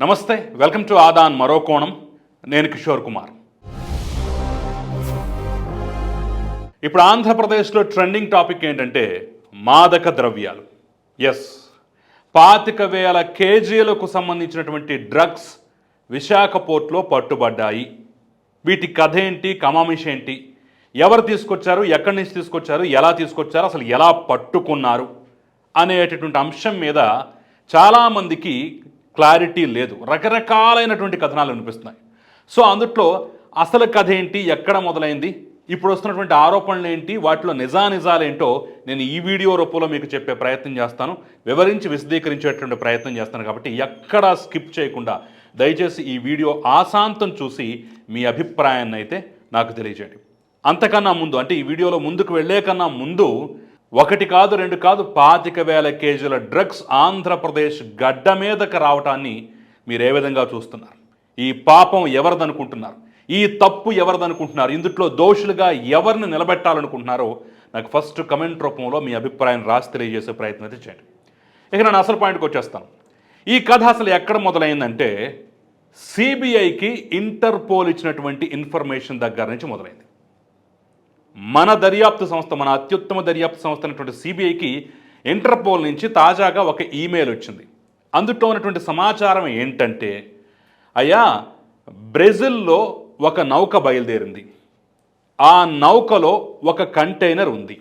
నమస్తే welcome to Aadan మరో కోణం. నేను కిషోర్ కుమార్. ఇప్పుడు ఆంధ్రప్రదేశ్లో ట్రెండింగ్ టాపిక్ ఏంటంటే మాదక ద్రవ్యాలు. ఎస్ పాతిక వేల కేజీలకు సంబంధించినటువంటి డ్రగ్స్ విశాఖ పోర్ట్లో పట్టుబడ్డాయి. వీటి కథ ఏంటి కమామిష్ ఏంటి ఎవరు తీసుకొచ్చారు ఎక్కడి నుంచి తీసుకొచ్చారు ఎలా తీసుకొచ్చారు అసలు ఎలా పట్టుకున్నారు అనేటటువంటి అంశం మీద చాలామందికి క్లారిటీ లేదు. రకరకాలైనటువంటి కథనాలు వినిపిస్తున్నాయి. సో అందుట్లో అసలు కథ ఏంటి? ఎక్కడ మొదలైంది? ఇప్పుడు వస్తున్నటువంటి ఆరోపణలు ఏంటి? వాటిలో నిజానిజాలేంటో నేను ఈ వీడియో రూపంలో మీకు చెప్పే ప్రయత్నం చేస్తాను. వివరించి విశదీకరించేటువంటి ప్రయత్నం చేస్తాను కాబట్టి ఎక్కడా స్కిప్ చేయకుండా దయచేసి ఈ వీడియో ఆశాంతం చూసి మీ అభిప్రాయాన్ని అయితే నాకు తెలియజేయండి. అంతకన్నా ముందు అంటే ఈ వీడియోలో ముందుకు వెళ్ళే కన్నా ముందు ఒకటి కాదు రెండు కాదు పాతిక వేల కేజీల డ్రగ్స్ ఆంధ్రప్రదేశ్ గడ్డ మీదకి రావటాన్ని మీరు ఏ విధంగా చూస్తున్నారు? ఈ పాపం ఎవరిదనుకుంటున్నారు? ఈ తప్పు ఎవరిదనుకుంటున్నారు? ఇందుట్లో దోషులుగా ఎవరిని నిలబెట్టాలనుకుంటున్నారో నాకు ఫస్ట్ కమెంట్ రూపంలో మీ అభిప్రాయం రాసి తెలియజేసే ప్రయత్నం అయితే చేయండి. ఇక నేను అసలు పాయింట్కి వచ్చేస్తాను. ఈ కథ అసలు ఎక్కడ మొదలైందంటే సిబిఐకి ఇంటర్పోల్ ఇచ్చినటువంటి ఇన్ఫర్మేషన్ దగ్గర నుంచి మొదలైంది. మన దర్యాప్తు సంస్థ మన అత్యుత్తమ దర్యాప్తు సంస్థ అయినటువంటి సిబిఐకి ఇంటర్పోల్ నుంచి తాజాగా ఒక ఈమెయిల్ వచ్చింది. అందులో ఉన్నటువంటి సమాచారం ఏంటంటే అయ్యా బ్రెజిల్లో ఒక నౌక బయలుదేరింది. ఆ నౌకలో ఒక కంటైనర్ ఉంది.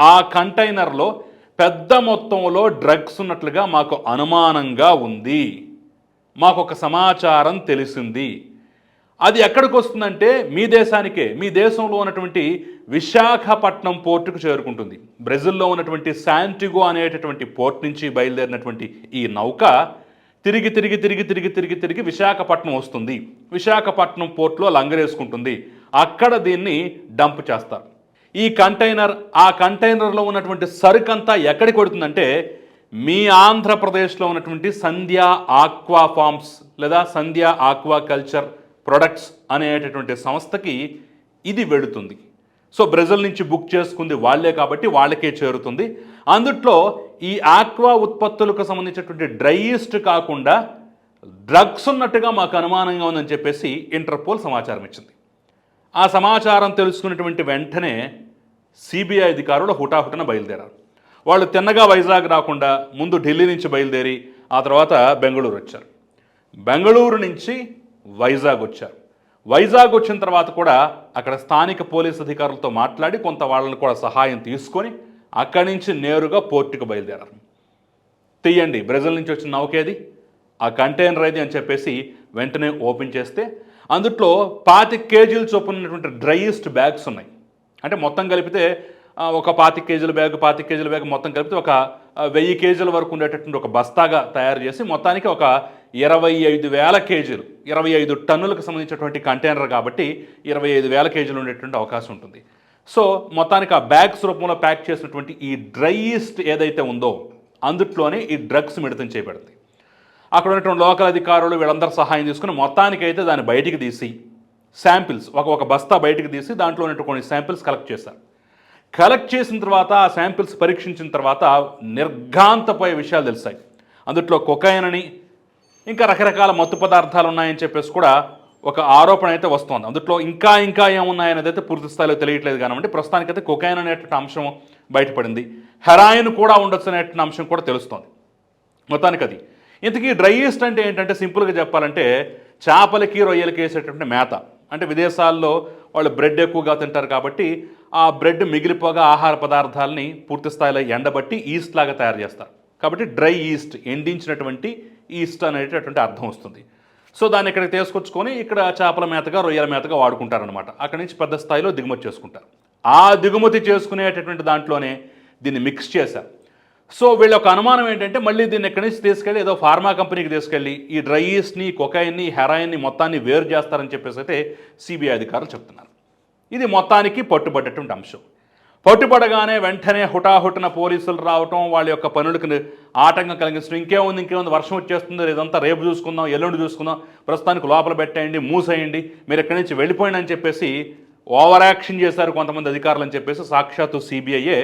ఆ కంటైనర్లో పెద్ద మొత్తంలో డ్రగ్స్ ఉన్నట్లుగా మాకు అనుమానంగా ఉంది. మాకు ఒక సమాచారం తెలిసింది. అది ఎక్కడికి వస్తుందంటే మీ దేశానికే మీ దేశంలో ఉన్నటువంటి విశాఖపట్నం పోర్టుకు చేరుకుంటుంది. బ్రెజిల్లో ఉన్నటువంటి శాంటిగో అనేటటువంటి పోర్ట్ నుంచి బయలుదేరినటువంటి ఈ నౌక తిరిగి తిరిగి తిరిగి తిరిగి తిరిగి తిరిగి విశాఖపట్నం వస్తుంది. విశాఖపట్నం పోర్ట్లో లంగరేసుకుంటుంది. అక్కడ దీన్ని డంప్ చేస్తారు. ఈ కంటైనర్ ఆ కంటైనర్లో ఉన్నటువంటి సరుకంతా ఎక్కడికి కొడుతుందంటే మీ ఆంధ్రప్రదేశ్లో ఉన్నటువంటి సంధ్యా ఆక్వా ఫార్మ్స్ లేదా సంధ్యా ఆక్వా కల్చర్ ప్రొడక్ట్స్ అనేటటువంటి సంస్థకి ఇది వెళుతుంది. సో బ్రెజిల్ నుంచి బుక్ చేసుకుంది వాళ్ళే కాబట్టి వాళ్ళకే చేరుతుంది. అందుట్లో ఈ ఆక్వా ఉత్పత్తులకు సంబంధించినటువంటి డ్రైయెస్ట్ కాకుండా డ్రగ్స్ ఉన్నట్టుగా మాకు అనుమానంగా ఉందని చెప్పేసి ఇంటర్పోల్ సమాచారం ఇచ్చింది. ఆ సమాచారం తెలుసుకున్నటువంటి వెంటనే సిబిఐ అధికారులు హుటాహుటన బయలుదేరారు. వాళ్ళు తిన్నగా వైజాగ్ రాకుండా ముందు ఢిల్లీ నుంచి బయలుదేరి ఆ తర్వాత బెంగళూరు వచ్చారు. బెంగళూరు నుంచి వైజాగ్ వచ్చారు. వైజాగ్ వచ్చిన తర్వాత కూడా అక్కడ స్థానిక పోలీస్ అధికారులతో మాట్లాడి కొంత వాళ్ళని కూడా సహాయం తీసుకొని అక్కడి నుంచి నేరుగా పోర్టుకు బయలుదేరారు. తీయండి బ్రెజిల్ నుంచి వచ్చిన నౌకేది ఆ కంటైనర్ అయితే అని చెప్పేసి వెంటనే ఓపెన్ చేస్తే అందుట్లో పాతి కేజీలు చొప్పున ఉన్నటువంటి డ్రైయెస్ట్ బ్యాగ్స్ ఉన్నాయి. అంటే మొత్తం కలిపితే ఒక పాతి కేజీల బ్యాగ్ పాతి కేజీల బ్యాగ్ మొత్తం కలిపితే ఒక వెయ్యి కేజీల వరకు ఉండేటటువంటి ఒక బస్తాగా తయారు చేసి మొత్తానికి ఒక ఇరవై ఐదు వేల కేజీలు ఇరవై ఐదు టన్నులకు సంబంధించినటువంటి కంటైనర్ కాబట్టి ఇరవై ఐదు వేల కేజీలు ఉండేటువంటి అవకాశం ఉంటుంది. సో మొత్తానికి ఆ బ్యాగ్స్ రూపంలో ప్యాక్ చేసినటువంటి ఈ డ్రైయెస్ట్ ఏదైతే ఉందో అందుట్లోనే ఈ డ్రగ్స్ మిడతం చేయబడింది. అక్కడ ఉన్నటువంటి లోకల్ అధికారులు వీళ్ళందరూ సహాయం తీసుకుని మొత్తానికైతే దాన్ని బయటికి తీసి శాంపిల్స్ ఒక ఒక బస్తా బయటికి తీసి దాంట్లో ఉన్నటువంటి శాంపిల్స్ కలెక్ట్ చేశారు. కలెక్ట్ చేసిన తర్వాత ఆ శాంపిల్స్ పరీక్షించిన తర్వాత నిర్ఘాంతపోయే విషయాలు తెలిసాయి. అందుట్లో కొకైన్ అని ఇంకా రకరకాల మత్తు పదార్థాలు ఉన్నాయని చెప్పేసి కూడా ఒక ఆరోపణ అయితే వస్తోంది. అందుట్లో ఇంకా ఇంకా ఏమున్నాయనేది అయితే పూర్తి స్థాయిలో తెలియట్లేదు కానివ్వండి. ప్రస్తుతానికైతే కొకైన్ అనేటువంటి అంశం బయటపడింది. హెరాయిన్ కూడా ఉండొచ్చు అనేటువంటి అంశం కూడా తెలుస్తోంది. మొత్తానికి అది ఇంతకీ ఈస్ట్ అంటే ఏంటంటే సింపుల్గా చెప్పాలంటే చేపలకి రొయ్యలకి వేసేటటువంటి మేత. అంటే విదేశాల్లో వాళ్ళు బ్రెడ్ ఎక్కువగా తింటారు కాబట్టి ఆ బ్రెడ్ మిగిలిపోగా ఆహార పదార్థాలని పూర్తి స్థాయిలో ఎండబట్టి ఈస్ట్ లాగా తయారు చేస్తారు. కాబట్టి డ్రై ఈస్ట్ ఎండించినటువంటి ఈస్ట్ అనేటటువంటి అర్థం వస్తుంది. సో దాన్ని ఇక్కడికి తీసుకొచ్చుకొని ఇక్కడ చేపల మేతగా రొయ్యల మేతగా వాడుకుంటారనమాట అక్కడి నుంచి పెద్ద స్థాయిలో దిగుమతి చేసుకుంటారు. ఆ దిగుమతి చేసుకునేటటువంటి దాంట్లోనే దీన్ని మిక్స్ చేశారు. సో వీళ్ళ ఒక అనుమానం ఏంటంటే మళ్ళీ దీన్ని ఎక్కడి నుంచి తీసుకెళ్ళి ఏదో ఫార్మా కంపెనీకి తీసుకెళ్ళి ఈ డ్రై ఈస్ట్ని కొకైన్ని హెరాయిన్ని మొత్తాన్ని వేరు చేస్తారని చెప్పేసి అయితే సిబిఐ అధికారులు చెప్తున్నారు. ఇది మొత్తానికి పట్టుబడ్డటువంటి అంశం. పట్టుబడగానే వెంటనే హుటాహుటిన పోలీసులు రావటం వాళ్ళ యొక్క పనులకు ఆటంకం కలిగించడం ఇంకేముంది? ఇంకేముంది? వర్షం వచ్చేస్తుంది. ఇదంతా రేపు చూసుకుందాం ఎల్లుండి చూసుకుందాం. ప్రస్తుతానికి లోపల పెట్టేయండి మూసేయండి. మీరు ఎక్కడి నుంచి వెళ్ళిపోయింది అని చెప్పేసి ఓవర్ యాక్షన్ చేశారు కొంతమంది అధికారులు అని చెప్పేసి సాక్షాత్తు సిబిఐఏ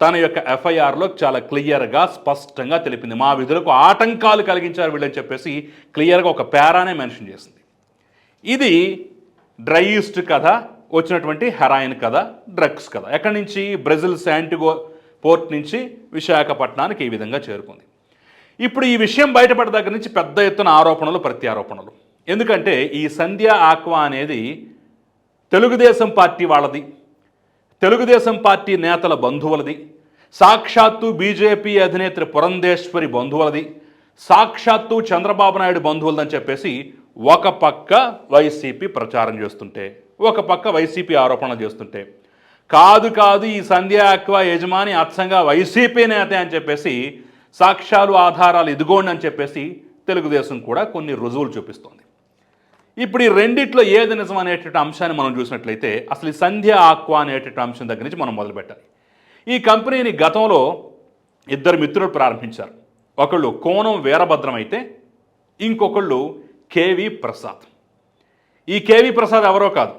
తన యొక్క ఎఫ్ఐఆర్లో చాలా క్లియర్గా స్పష్టంగా తెలిపింది. మా విధులకు ఆటంకాలు కలిగించారు వీళ్ళని చెప్పేసి క్లియర్గా ఒక పేరానే మెన్షన్ చేసింది. ఇది డ్రైయిస్ట్ కథ. వచ్చినటువంటి హెరాయిన్ కథ డ్రగ్స్ కథ. ఎక్కడి నుంచి? బ్రెజిల్ శాంటిగో పోర్ట్ నుంచి విశాఖపట్నానికి ఈ విధంగా చేరుకుంది. ఇప్పుడు ఈ విషయం బయటపడ్డ దగ్గర నుంచి పెద్ద ఎత్తున ఆరోపణలు ప్రత్యారోపణలు. ఎందుకంటే ఈ సంధ్య ఆక్వా అనేది తెలుగుదేశం పార్టీ వాళ్ళది తెలుగుదేశం పార్టీ నేతల బంధువులది సాక్షాత్తు బీజేపీ అధినేత్రి పురంధేశ్వరి బంధువులది సాక్షాత్తు చంద్రబాబు నాయుడు బంధువులదని చెప్పేసి ఒక పక్క వైసీపీ ప్రచారం చేస్తుంటే ఒక పక్క వైసీపీ ఆరోపణలు చేస్తుంటే కాదు కాదు ఈ సంధ్యా ఆక్వా యజమాని అచ్చంగా వైసీపీ నేత అని చెప్పేసి సాక్ష్యాలు ఆధారాలు ఇదిగోండి అని చెప్పేసి తెలుగుదేశం కూడా కొన్ని రుజువులు చూపిస్తోంది. ఇప్పుడు ఈ రెండిట్లో ఏది నిజం అనేటటువంటి అంశాన్ని మనం చూసినట్లయితే అసలు ఈ సంధ్య ఆక్వా అనేటటువంటి అంశం దగ్గర నుంచి మనం మొదలుపెట్టాలి. ఈ కంపెనీని గతంలో ఇద్దరు మిత్రులు ప్రారంభించారు. ఒకళ్ళు కోణం వీరభద్రం అయితే ఇంకొకళ్ళు కేవి ప్రసాద్. ఈ కేవి ప్రసాద్ ఎవరో కాదు.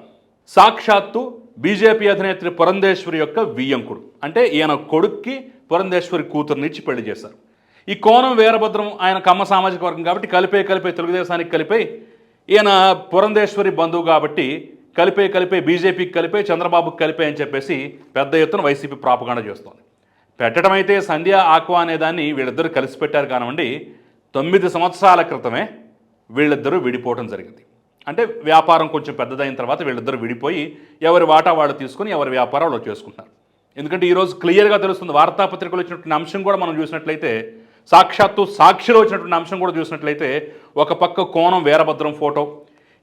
సాక్షాత్తు బీజేపీ అధినేత్రి పురంధేశ్వరి యొక్క వియ్యంకుడు. అంటే ఈయన కొడుక్కి పురంధేశ్వరి కూతురునిచ్చి పెళ్ళి చేశారు. ఈ కోణం వీరభద్రం ఆయన కమ్మ సామాజిక వర్గం కాబట్టి కలిపే కలిపే తెలుగుదేశానికి కలిపే ఈయన పురంధేశ్వరి బంధువు కాబట్టి కలిపే కలిపే బీజేపీకి కలిపే చంద్రబాబుకి కలిపే అని చెప్పేసి పెద్ద ఎత్తున వైసీపీ ప్రాపగాండ చేస్తోంది. పెట్టడం అయితే సంధ్యా ఆక్వా అనే దాన్ని వీళ్ళిద్దరూ కలిసి పెట్టారు కానివ్వండి తొమ్మిది సంవత్సరాల క్రితమే వీళ్ళిద్దరూ విడిపోవడం జరిగింది. అంటే వ్యాపారం కొంచెం పెద్దదైన తర్వాత వీళ్ళిద్దరూ విడిపోయి ఎవరి వాటా వాళ్ళు తీసుకుని ఎవరి వ్యాపారం వాళ్ళు చేసుకుంటున్నారు. ఎందుకంటే ఈరోజు క్లియర్గా తెలుస్తుంది వార్తాపత్రికలు వచ్చినటువంటి అంశం కూడా మనం చూసినట్లయితే సాక్షాత్తు సాక్షిలో వచ్చినటువంటి అంశం కూడా చూసినట్లయితే ఒక పక్క కోణం వీరభద్రం ఫోటో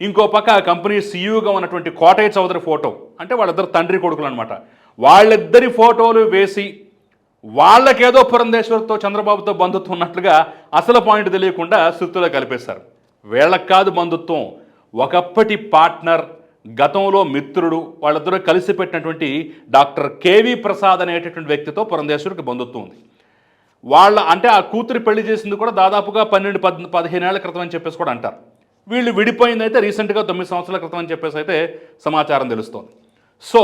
ఇంకో పక్క ఆ కంపెనీ సీఈఓగా ఉన్నటువంటి కోటయ్య చౌదరి ఫోటో అంటే వాళ్ళిద్దరు తండ్రి కొడుకులు అనమాట వాళ్ళిద్దరి ఫోటోలు వేసి వాళ్ళకేదో పురంధేశ్వర్తో చంద్రబాబుతో బంధుత్వం ఉన్నట్లుగా అసలు పాయింట్ తెలియకుండా శృతిలో కలిపేశారు. వీళ్ళకి కాదు బంధుత్వం. ఒకప్పటి పార్ట్నర్ గతంలో మిత్రుడు వాళ్ళిద్దరూ కలిసి పెట్టినటువంటి డాక్టర్ కేవి ప్రసాద్ అనేటటువంటి వ్యక్తితో పురంధేశ్వరికి బంధుత్వం ఉంది. వాళ్ళ అంటే ఆ కూతురు పెళ్ళి చేసింది కూడా దాదాపుగా పన్నెండు పద్ పదిహేనేళ్ళ క్రితం అని చెప్పేసి కూడా అంటారు. వీళ్ళు విడిపోయింది అయితే రీసెంట్గా తొమ్మిది సంవత్సరాల క్రితం అని చెప్పేసి అయితే సమాచారం తెలుస్తోంది. సో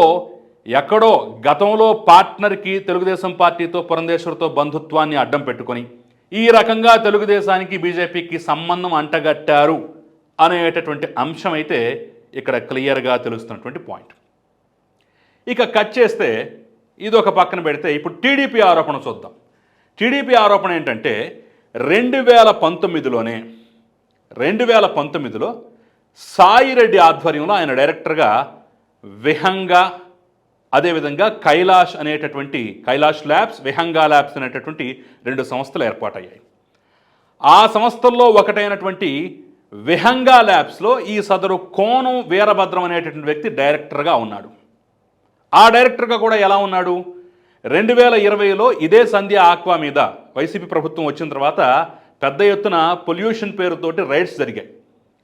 ఎక్కడో గతంలో పార్ట్నర్కి తెలుగుదేశం పార్టీతో పురంధేశ్వరితో బంధుత్వాన్ని అడ్డం పెట్టుకొని ఈ రకంగా తెలుగుదేశానికి బీజేపీకి సంబంధం అంటగట్టారు అనేటటువంటి అంశం అయితే ఇక్కడ క్లియర్గా తెలుస్తున్నటువంటి పాయింట్. ఇక కట్ చేస్తే ఇది ఒక పక్కన పెడితే ఇప్పుడు టీడీపీ ఆరోపణ చూద్దాం. టీడీపీ ఆరోపణ ఏంటంటే రెండు వేల పంతొమ్మిదిలోనే రెండు వేల పంతొమ్మిదిలో సాయిరెడ్డి ఆధ్వర్యంలో ఆయన డైరెక్టర్గా విహంగా అదేవిధంగా కైలాష్ అనేటటువంటి కైలాష్ ల్యాబ్స్ విహంగా ల్యాబ్స్ అనేటటువంటి రెండు సంస్థలు ఏర్పాటయ్యాయి. ఆ సంస్థల్లో ఒకటైనటువంటి విహంగా ల్యాబ్స్లో ఈ సదరు కోనం వీరభద్రం అనేటటువంటి వ్యక్తి డైరెక్టర్గా ఉన్నాడు. ఆ డైరెక్టర్గా కూడా ఎలా ఉన్నాడు? రెండు వేల ఇరవైలో ఇదే సంధ్య ఆక్వా మీద వైసీపీ ప్రభుత్వం వచ్చిన తర్వాత పెద్ద ఎత్తున పొల్యూషన్ పేరుతోటి రైడ్స్ జరిగాయి.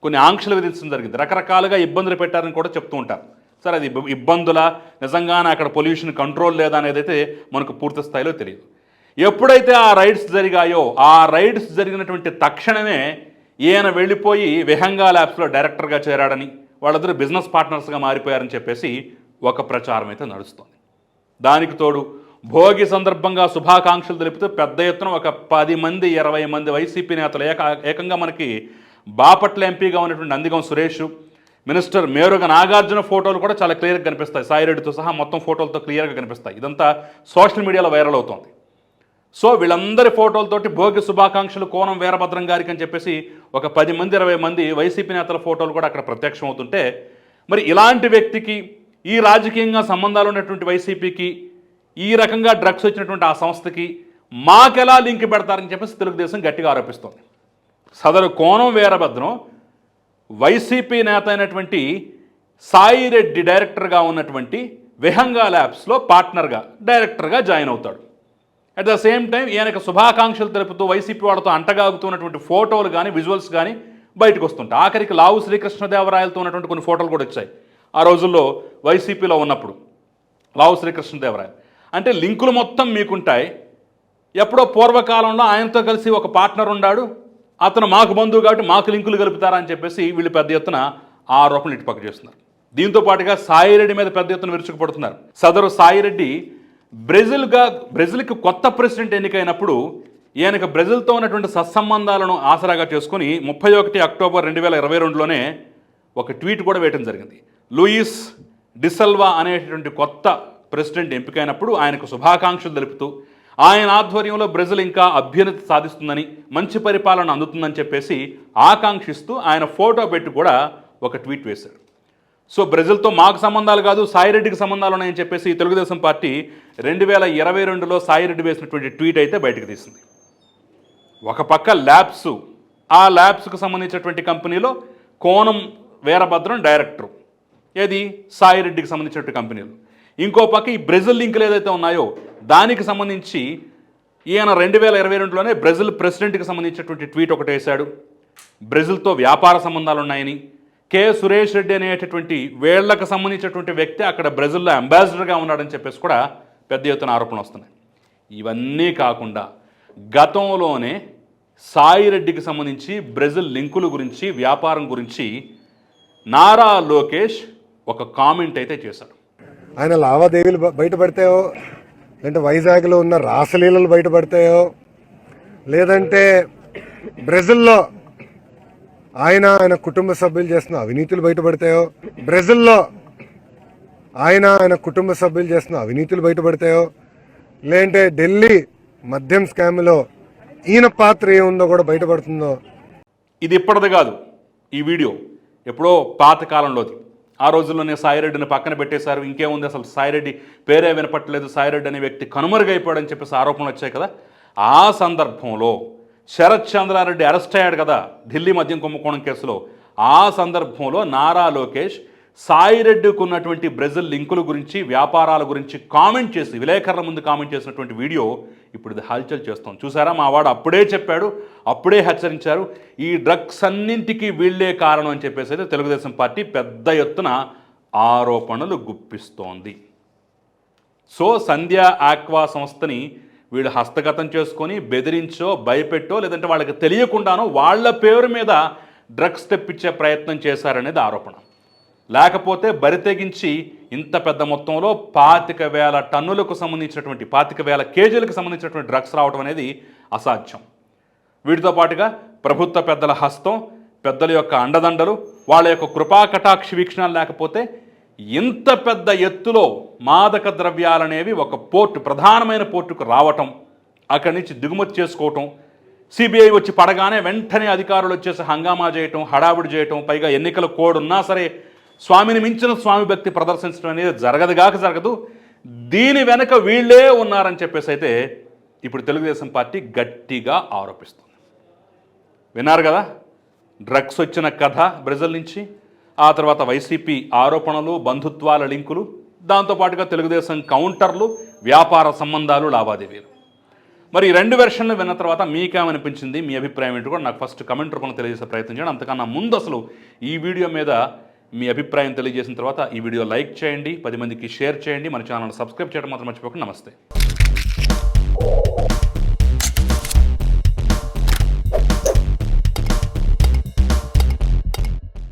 కొన్ని ఆంక్షలు విధించడం జరిగింది. రకరకాలుగా ఇబ్బందులు పెట్టారని కూడా చెప్తూ ఉంటారు. సరే అది ఇబ్బందుల? నిజంగానే అక్కడ పొల్యూషన్ కంట్రోల్ లేదా అనేది అయితే మనకు పూర్తి స్థాయిలో తెలియదు. ఎప్పుడైతే ఆ రైడ్స్ జరిగాయో ఆ రైడ్స్ జరిగినటువంటి తక్షణమే ఈయన వెళ్ళిపోయి విహంగా ల్యాబ్స్లో డైరెక్టర్గా చేరాడని వాళ్ళిద్దరు బిజినెస్ పార్ట్నర్స్గా మారిపోయారని చెప్పేసి ఒక ప్రచారం అయితే నడుస్తుంది. దానికి తోడు భోగి సందర్భంగా శుభాకాంక్షలు తెలుపుతూ పెద్ద ఎత్తున ఒక పది మంది ఇరవై మంది వైసీపీ నేతలు ఏక ఏకంగా మనకి బాపట్ల ఎంపీగా ఉన్నటువంటి నందిగం సురేష్ మినిస్టర్ మేరుగ నాగార్జున ఫోటోలు కూడా చాలా క్లియర్గా కనిపిస్తాయి. సాయిరెడ్డితో సహా మొత్తం ఫోటోలతో క్లియర్గా కనిపిస్తాయి. ఇదంతా సోషల్ మీడియాలో వైరల్ అవుతోంది. సో వీళ్ళందరి ఫోటోలతోటి భోగి శుభాకాంక్షలు కోనం వీరభద్రం గారికి అని చెప్పేసి ఒక పది మంది ఇరవై మంది వైసీపీ నేతల ఫోటోలు కూడా అక్కడ ప్రత్యక్షం అవుతుంటే మరి ఇలాంటి వ్యక్తికి ఈ రాజకీయంగా సంబంధాలు ఉన్నటువంటి వైసీపీకి ఈ రకంగా డ్రగ్స్ వచ్చినటువంటి ఆ సంస్థకి మాకెలా లింక్ పెడతారని చెప్పేసి తెలుగుదేశం గట్టిగా ఆరోపిస్తోంది. సదరు కోనం వీరభద్రం వైసీపీ నేత అయినటువంటి సాయిరెడ్డి డైరెక్టర్గా ఉన్నటువంటి విహంగా ల్యాబ్స్లో పార్ట్నర్గా డైరెక్టర్గా జాయిన్ అవుతాడు. అట్ ద సేమ్ టైం ఈయనకు శుభాకాంక్షలు తెలుపుతూ వైసీపీ వాళ్ళతో అంటగాగుతున్నటువంటి ఫోటోలు కానీ విజువల్స్ కానీ బయటకు వస్తుంటాయి. ఆఖరికి లావు శ్రీకృష్ణదేవరాయలతో ఉన్నటువంటి కొన్ని ఫోటోలు కూడా వచ్చాయి. ఆ రోజుల్లో వైసీపీలో ఉన్నప్పుడు లావు శ్రీకృష్ణదేవరాయలు. అంటే లింకులు మొత్తం మీకుంటాయి. ఎప్పుడో పూర్వకాలంలో ఆయనతో కలిసి ఒక పార్ట్నర్ ఉన్నాడు అతను మాకు బంధువు కాబట్టి మాకు లింకులు కలుపుతారా అని చెప్పేసి వీళ్ళు పెద్ద ఎత్తున ఆరోపణలు ఇటుపక్క చేస్తున్నారు. దీంతో పాటుగా సాయిరెడ్డి మీద పెద్ద ఎత్తున విరుచుకుపడుతున్నారు. సదరు సాయిరెడ్డి బ్రెజిల్గా బ్రెజిల్కి కొత్త ప్రెసిడెంట్ ఎన్నికైనప్పుడు ఈయనకు బ్రెజిల్తో ఉన్నటువంటి సత్సంబంధాలను ఆసరాగా చేసుకుని ముప్పై ఒకటి అక్టోబర్ రెండు వేల ఇరవై రెండులోనే ఒక ట్వీట్ కూడా వేయడం జరిగింది. లూయిస్ డిసల్వా అనేటటువంటి కొత్త ప్రెసిడెంట్ ఎంపికైనప్పుడు ఆయనకు శుభాకాంక్షలు తెలుపుతూ ఆయన ఆధ్వర్యంలో బ్రెజిల్ ఇంకా అభ్యున్నతి సాధిస్తుందని మంచి పరిపాలన అందుతుందని చెప్పేసి ఆకాంక్షిస్తూ ఆయన ఫోటో పెట్టి కూడా ఒక ట్వీట్ వేశారు సో బ్రెజిల్తో మాకు సంబంధాలు కాదు సాయిరెడ్డికి సంబంధాలు ఉన్నాయని చెప్పేసి తెలుగుదేశం పార్టీ రెండు వేల ఇరవై రెండులో సాయిరెడ్డి వేసినటువంటి ట్వీట్ అయితే బయటకు తీసింది. ఒక పక్క ల్యాబ్స్ ఆ ల్యాబ్స్కు సంబంధించినటువంటి కంపెనీలో కోనం వీరభద్రం డైరెక్టర్. ఏది? సాయిరెడ్డికి సంబంధించినటువంటి కంపెనీలు. ఇంకో పక్క ఈ బ్రెజిల్ లింకులు ఏదైతే ఉన్నాయో దానికి సంబంధించి ఈయన రెండు వేల ఇరవై రెండులోనే బ్రెజిల్ ప్రెసిడెంట్కి సంబంధించినటువంటి ట్వీట్ ఒకటి వేశాడు. బ్రెజిల్తో వ్యాపార సంబంధాలు ఉన్నాయని కె. సురేష్ రెడ్డి అనేటటువంటి వేళ్ళకు సంబంధించినటువంటి వ్యక్తి అక్కడ బ్రెజిల్లో అంబాసిడర్గా ఉన్నాడని చెప్పేసి కూడా పెద్ద ఎత్తున ఆరోపణలు వస్తున్నాయి. ఇవన్నీ కాకుండా గతంలోనే సాయి రెడ్డికి సంబంధించి బ్రెజిల్ లింకుల గురించి వ్యాపారం గురించి నారా లోకేష్ ఒక కామెంట్ అయితే చేశాడు. ఆయన లావాదేవీలు బయటపడితే లేదంటే వైజాగ్లో ఉన్న రాసలీలలు బయటపడతాయో? లేదంటే బ్రెజిల్లో ఆయన ఆయన కుటుంబ సభ్యులు చేస్తున్న అవినీతులు బయటపడతాయో? బ్రెజిల్లో ఆయన ఆయన కుటుంబ సభ్యులు చేస్తున్న అవినీతులు బయటపడతాయో? లేదంటే ఢిల్లీ మద్యం స్కామ్లో ఈయన పాత్ర ఏముందో కూడా బయటపడుతుందో? ఇది ఇప్పటిది కాదు. ఈ వీడియో ఎప్పుడో పాతకాలంలోది ఆ రోజుల్లోనే సాయిరెడ్డిని పక్కన పెట్టేశారు. ఇంకేముంది అసలు? సాయిరెడ్డి పేరే వినపట్టలేదు. సాయిరెడ్డి అనే వ్యక్తి కనుమరుగైపోయాడని చెప్పేసి ఆరోపణలు వచ్చాయి కదా. ఆ సందర్భంలో శరత్ చంద్రారెడ్డి అరెస్ట్ అయ్యాడు కదా ఢిల్లీ మద్యం కుంభకోణం కేసులో. ఆ సందర్భంలో నారా లోకేష్ సాయిరెడ్డికి ఉన్నటువంటి బ్రెజిల్ లింకుల గురించి వ్యాపారాల గురించి కామెంట్ చేసి విలేకరుల ముందు కామెంట్ చేసినటువంటి వీడియో ఇప్పుడు ఇది హల్చల్ చేస్తాం చూసారా? మా వాడు అప్పుడే చెప్పాడు అప్పుడే హెచ్చరించారు. ఈ డ్రగ్స్ అన్నింటికి వీళ్ళే కారణం అని చెప్పేసి అయితే తెలుగుదేశం పార్టీ పెద్ద ఎత్తున ఆరోపణలు గుప్పిస్తోంది. సో సంధ్య ఆక్వా సంస్థని వీళ్ళు హస్తగతం చేసుకొని బెదిరించో భయపెట్టో లేదంటే వాళ్ళకి తెలియకుండానో వాళ్ళ పేరు మీద డ్రగ్స్ తెప్పించే ప్రయత్నం చేశారనేది ఆరోపణ. లేకపోతే బరితెగించి ఇంత పెద్ద మొత్తంలో పాతిక వేల టన్నులకు సంబంధించినటువంటి పాతిక వేల కేజీలకు సంబంధించినటువంటి డ్రగ్స్ రావడం అనేది అసాధ్యం. వీటితో పాటుగా ప్రభుత్వ పెద్దల హస్తం పెద్దల యొక్క అండదండలు వాళ్ళ యొక్క కృపా కటాక్ష వీక్షణాలు లేకపోతే ఇంత పెద్ద ఎత్తులో మాదక ద్రవ్యాలనేవి ఒక పోర్టు ప్రధానమైన పోర్టుకు రావటం అక్కడి నుంచి దిగుమతి చేసుకోవటం సిబిఐ వచ్చి పడగానే వెంటనే అధికారులు వచ్చేసి హంగామా చేయటం హడావుడి చేయటం పైగా ఎన్నికల కోడ్ ఉన్నా సరే స్వామిని మించిన స్వామి భక్తి ప్రదర్శించడం అనేది జరగదుగాక జరగదు. దీని వెనక వీళ్ళే ఉన్నారని చెప్పేసి అయితే ఇప్పుడు తెలుగుదేశం పార్టీ గట్టిగా ఆరోపిస్తుంది. విన్నారు కదా? డ్రగ్స్ వచ్చిన కథ బ్రెజిల్ నుంచి ఆ తర్వాత వైసీపీ ఆరోపణలు బంధుత్వాల లింకులు దాంతోపాటుగా తెలుగుదేశం కౌంటర్లు వ్యాపార సంబంధాలు లావాదేవీలు. మరి ఈ రెండు వెర్షన్లు విన్న తర్వాత మీకేమనిపించింది? మీ అభిప్రాయం ఏంటి కూడా నాకు ఫస్ట్ కమెంట్ రూపంలో తెలియజేసే ప్రయత్నం చేయండి. అంతకన్నా ముందు అసలు ఈ వీడియో మీద మీ అభిప్రాయం తెలియజేసిన తర్వాత ఈ వీడియో లైక్ చేయండి పది మందికి షేర్ చేయండి మన ఛానల్ సబ్స్క్రైబ్ చేయడం మాత్రం మర్చిపోకండి. నమస్తే.